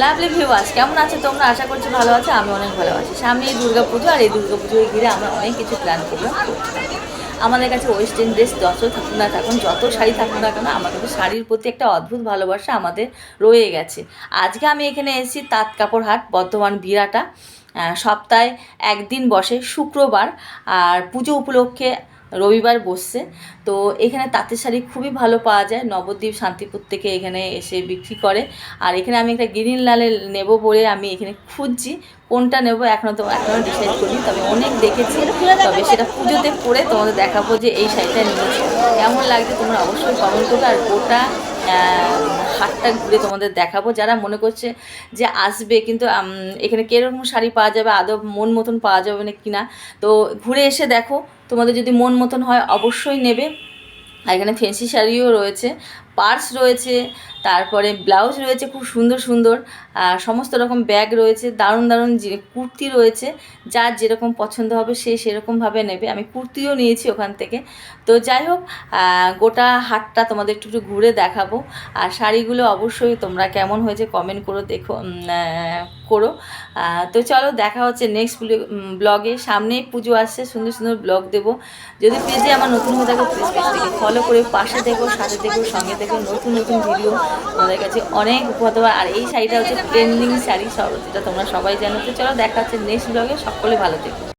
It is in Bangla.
লাভলি ভিউয়ার্স কেমন আছে তোমরা? আশা করছি ভালো আছে, আমি অনেক ভালো আছি। সামনে এই দুর্গা পুজো আর এই দুর্গা পুজোয় ঘিরে আমরা অনেক কিছু প্ল্যান করলাম। আমাদের কাছে ওয়েস্টার্ন ড্রেস যত থাকুক না থাকুন, যত শাড়ি থাকুক না কেন আমার কিন্তু শাড়ির প্রতি একটা অদ্ভুত ভালোবাসা আমাদের রয়ে গেছে। আজকে আমি এখানে এসেছি তাঁত কাপড় হাট, বর্ধমান বিরাটা। সপ্তাহে একদিন বসে, শুক্রবার। আর পুজো উপলক্ষে রবিবার বসছে। তো এখানে তাঁতের শাড়ি খুবই ভালো পাওয়া যায়। নবদ্বীপ শান্তিপুর থেকে এখানে এসে বিক্রি করে। আর এখানে আমি একটা গ্রিন লালে নেব বলে আমি এখানে খুঁজছি। কোনটা নেব এখনও তো এখনও ডিসাইড করিনি, তবে অনেক দেখেছি। তবে সেটা পুজোতে পরে তোমাদের দেখাবো যে এই শাড়িটা নিয়েছি। কেমন লাগছে তোমরা অবশ্যই কমেন্ট করবে। আর গোটা হাটটা ঘুরে তোমাদের দেখাবো। যারা মনে করছে যে আসবে, কিন্তু এখানে কীরকম শাড়ি পাওয়া যাবে আদৌ মন মতন পাওয়া যাবে না কিনা তো ঘুরে এসে দেখো। তোমাদের যদি মন মতন হয়, অবশ্যই নেবে। আর এখানে ফেন্সি শাড়িও রয়েছে। পার্স রয়েছে, তারপরে ব্লাউজ রয়েছে খুব সুন্দর সুন্দর সমস্ত রকম ব্যাগ রয়েছে, দারুণ দারুণ যে কুর্তি রয়েছে, যার যেরকম পছন্দ হবে সে সেরকমভাবে নেবে। আমি কুর্তিও নিয়েছি ওখান থেকে। তো যাই হোক গোটা হাটটা তোমাদের একটু একটু ঘুরে দেখাবো, আর শাড়িগুলো অবশ্যই তোমরা কেমন হয়েছে কমেন্ট করো, দেখো করো। তো চলো দেখা হচ্ছে নেক্সট ব্লগে সামনেই পুজো আসছে, সুন্দর সুন্দর ব্লগ দেবো। যদি পেজে আমার নতুন হয়ে পেজটিকে ফলো করে পাশে দেখো সাথে দেখো সঙ্গে দেখো নতুন নতুন ভিডিও তোমাদের কাছে অনেক উপহার দেওয়া আর এই শাড়িটা হচ্ছে ট্রেন্ডিং শাড়ি, সব যেটা তোমরা সবাই জানো। তো চলো দেখা হচ্ছে নেক্সট ব্লগে সকলে ভালো থেকো।